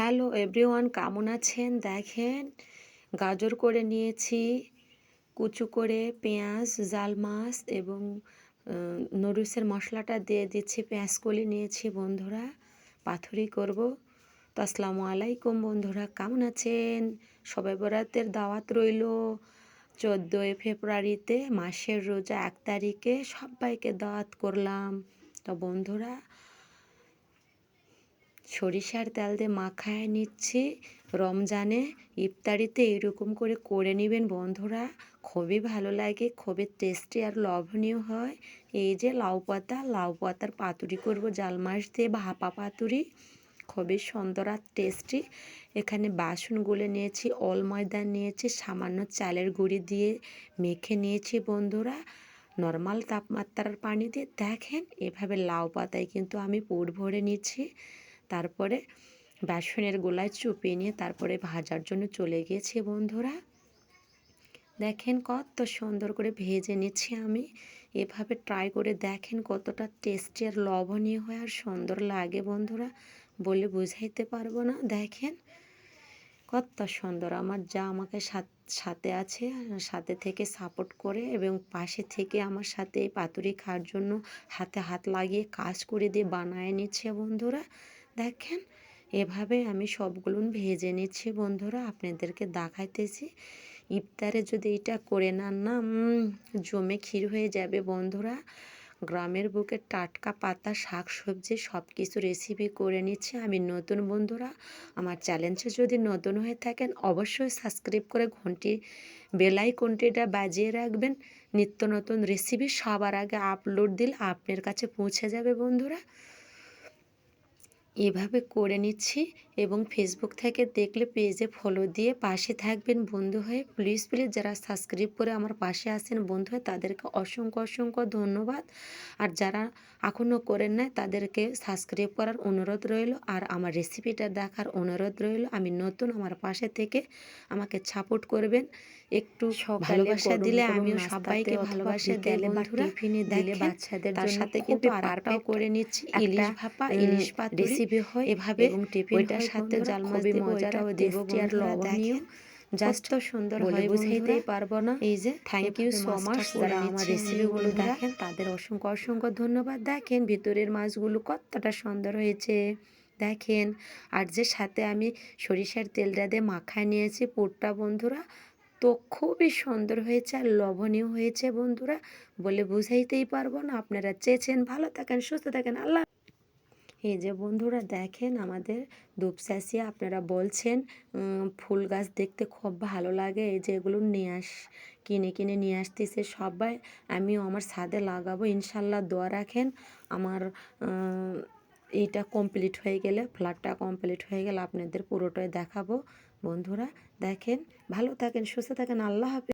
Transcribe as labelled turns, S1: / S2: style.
S1: Hello everyone কেমন আছেন? দেখেন, গাজর করে নিয়েছি, কুচু করে পেঁয়াজ জাল মাছ এবং নুডলসের মশলাটা দিয়ে দিচ্ছি পেঁয়াজ কলি নিয়েছি বন্ধুরা, পাথুরি করব। তো আসসালামু আলাইকুম বন্ধুরা, কেমন আছেন? সবাই বরাতের দাওয়াত রইল। চোদ্দোই ফেব্রুয়ারিতে মাসের রোজা এক তারিখে সবাইকে দাওয়াত করলাম। তো বন্ধুরা সরিষার তেল দিয়ে মাখায় নিচ্ছি। রমজানে ইফতারিতে এরকম করে করে নেবেন বন্ধুরা। খুবই ভালো লাগে, খুবই টেস্টি আর লবণীয় হয়। এই যে লাউ পাতা, লাউ পাতার পাতুরি করব জাল মাছ দিয়ে, ভাপা পাতুরি। খুবই সুন্দর আর টেস্টি এখানে বাসনগুলো নিয়েছি অল ময়দা নিয়েছি, সামান্য চালের গুঁড়ি দিয়ে মেখে নিয়েছি বন্ধুরা। নর্মাল তাপমাত্রার পানি দিয়ে দেখেন, এভাবে লাউ পাতায় কিন্তু আমি পুর ভরে নিচ্ছি। তারপরে বেসনের গোলায় চুপিয়ে নিয়ে তারপরে ভাজার জন্য চলে গিয়েছি বন্ধুরা। দেখেন কত সুন্দর করে ভেজে নিচ্ছি আমি। এভাবে ট্রাই করে দেখেন কতটা টেস্টি আর লবণীয় হয় আর সুন্দর লাগে বন্ধুরা, বলে বুঝাইতে পারব না। দেখেন কত সুন্দর আমার যা আমাকে সাথে আছে, সাথে থেকে সাপোর্ট করে এবং পাশে থেকে আমার সাথে পাতুরি খাওয়ার জন্য হাতে হাত লাগিয়ে কাজ করে দিয়ে বানায় নিচ্ছে বন্ধুরা। দেখেন, এভাবে আমি সবগুলো ভেজে নিচ্ছি বন্ধুরা, আপনাদেরকে দেখাইতেছি। ইফতারে যদি এটা করে নেন না জমে ক্ষীর হয়ে যাবে বন্ধুরা। গ্রামের বুকে টাটকা পাতা শাক সবজি সব কিছু রেসিপি করে নিচ্ছি আমি নতুন বন্ধুরা। আমার চ্যালেঞ্জে যদি নতুন হয়ে থাকেন, অবশ্যই সাবস্ক্রাইব করে ঘন্টি বেলাই কোনটিটা বাজিয়ে রাখবেন। নিত্য নতুন রেসিপি সবার আগে আপলোড দিলে আপনার কাছে পৌঁছে যাবে বন্ধুরা। এভাবে করে নিচ্ছি এবং ফেসবুক থেকে দেখলে পেজে ফলো দিয়ে পাশে থাকবেন বন্ধু হয়ে। প্লিজ প্লিজ যারা সাবস্ক্রাইব করে আমার পাশে আসেন বন্ধু হয়ে তাদেরকে অসংখ্য অসংখ্য ধন্যবাদ। আর যারা এখনও করেন নাই তাদেরকে সাবস্ক্রাইব করার অনুরোধ রইল। আর আমার রেসিপিটা দেখার অনুরোধ রইল। আমি নতুন আমার পাশে থেকে আমাকে সাপোর্ট করবেন। একটু ভালোবাসা দিলে আমিও সবাইকে ভালোবাসা দিলে টিফিনে দিলে বাচ্চাদের তার সাথে কিন্তু আরটাও করে নিচ্ছি। ইলিশ ভাপা ইলিশ পাত রেসিপি হয় এভাবে এবং টিফিনটার সাথে জাল মাছ দিব মজাটাও দিব আর লবণীয় জাস্ট তো সুন্দর হয় বুঝাইতেই পারব না। এই যে থ্যাংক ইউ সো মাচ যারা আমার রেসিপিগুলো দেখেন তাদের অসংখ্য অসংখ্য ধন্যবাদ। দেখেন ভিতরের মাছগুলো কতটা সুন্দর হয়েছে। দেখেন আর যে সাথে আমি সরিষার তেলটা দিয়ে মাখায় নিয়েছি পুরটা বন্ধুরা তো খুবই সুন্দর হয়েছে আর লবণীয় হয়েছে বন্ধুরা। বলে বুঝাইতেই পারব না। আপনারা চেয়েছেন ভালো থাকেন সুস্থ থাকেন। আল্লাহ এই যে বন্ধুরা দেখেন আমাদের দুপচাষিয়া আপনারা বলছেন ফুল গাছ দেখতে খুব ভালো লাগে, এই যে এগুলো নিয়ে আস, কিনে কিনে নিয়ে আসতেছে সবাই। আমিও আমার ছাদে লাগাবো, ইনশাল্লাহ দোয়া রাখেন। আমার এটা কমপ্লিট হয়ে গেলে ফ্ল্যাটটা কমপ্লিট হয়ে গেলে আপনাদের পুরোটাই দেখাবো। বন্ধুরা দেখেন, ভালো থাকেন, সুস্থ থাকেন, আল্লাহ হাফিজ।